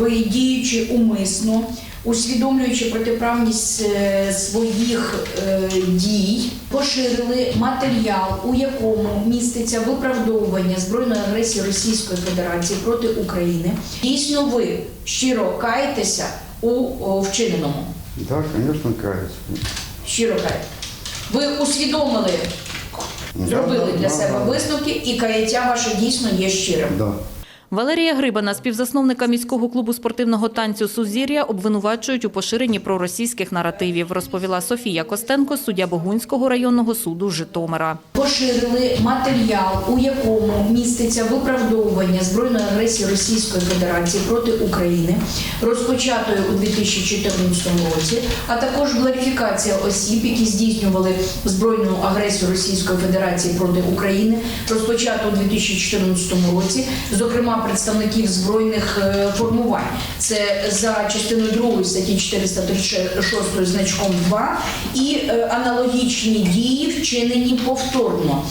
ви діючи умисно, усвідомлюючи протиправність е, своїх е, дій, поширили матеріал, у якому міститься виправдовування збройної агресії Російської Федерації проти України. Дійсно, ви щиро каєтеся у вчиненому. Да, конечно, каюсь. Щиро каєте. Ви усвідомили, зробили для себе висновки, і каяття ваше дійсно є щирим. Валерія Грибана, співзасновника міського клубу спортивного танцю Сузір'я, обвинувачують у поширенні проросійських наративів, розповіла Софія Костенко, суддя Богунського районного суду Житомира. поширили матеріал, у якому міститься виправдовування збройної агресії Російської Федерації проти України, розпочатої у 2014 році, а також гларифікація осіб, які здійснювали збройну агресію Російської Федерації проти України, розпочато у 2014 році, зокрема представників збройних е, формувань. Це за частиною 2 статті 436 значком 2 і е, аналогічні дії вчинені повторно.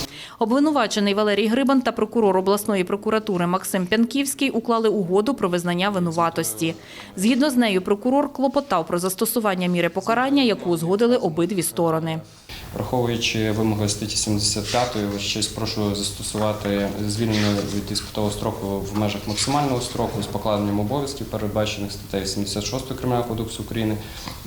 Обвинувачений Валерій Грибан та прокурор обласної прокуратури Максим Пянківський уклали угоду про визнання винуватості. Згідно з нею, прокурор клопотав про застосування міри покарання, яку узгодили обидві сторони. Враховуючи вимоги статті 75, ось щось прошу застосувати звільнення від іспитового строку в межах максимального строку з покладенням обов'язків, передбачених статтею 76 Кримінального кодексу України.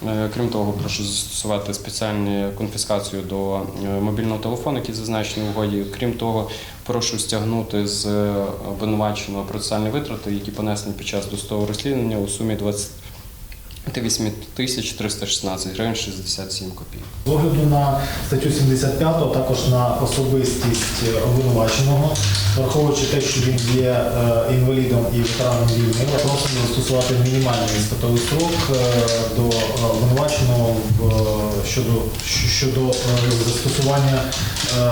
Е, Крім того, прошу застосувати спеціальну конфіскацію до е, мобільного телефону, який зазначений в угоді. Крім того, прошу стягнути з е, обвинуваченого процесуальні витрати, які понесені під час досудового розслідування у сумі 20 8 тисяч 316 гривень 67 копійок. З огляду на статтю 75, а також на особистість обвинуваченого, враховуючи те, що він є е, інвалідом і ветераном війни, просимо застосувати мінімальний іспитовий строк е, до е, обвинуваченого щодо, щодо е, застосування е,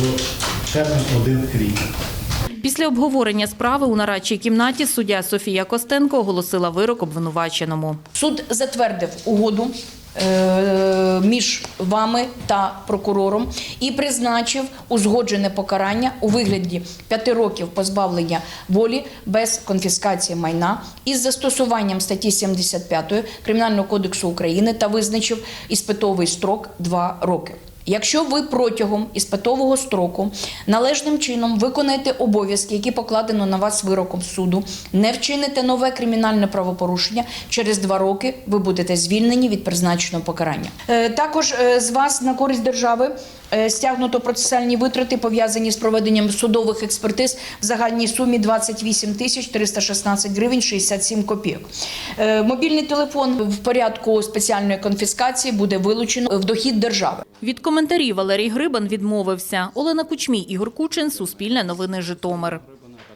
в термін один рік. Після обговорення справи у нарадчій кімнаті суддя Софія Костенко оголосила вирок обвинуваченому. Суд затвердив угоду е, між вами та прокурором і призначив узгоджене покарання у вигляді п'яти років позбавлення волі без конфіскації майна із застосуванням статті 75 Кримінального кодексу України та визначив іспитовий строк 2 роки. Якщо ви протягом іспитового строку належним чином виконаєте обов'язки, які покладено на вас вироком суду, не вчините нове кримінальне правопорушення, через два роки ви будете звільнені від призначеного покарання. Е, Також е, з вас на користь держави е, стягнуто процесуальні витрати, пов'язані з проведенням судових експертиз в загальній сумі 28 тисяч 316 гривень 67 копійок. Мобільний телефон в порядку спеціальної конфіскації буде вилучено в дохід держави. Від коментарів Валерій Грибан відмовився. Олена Кучмій, Ігор Кучин, Суспільне новини Житомир.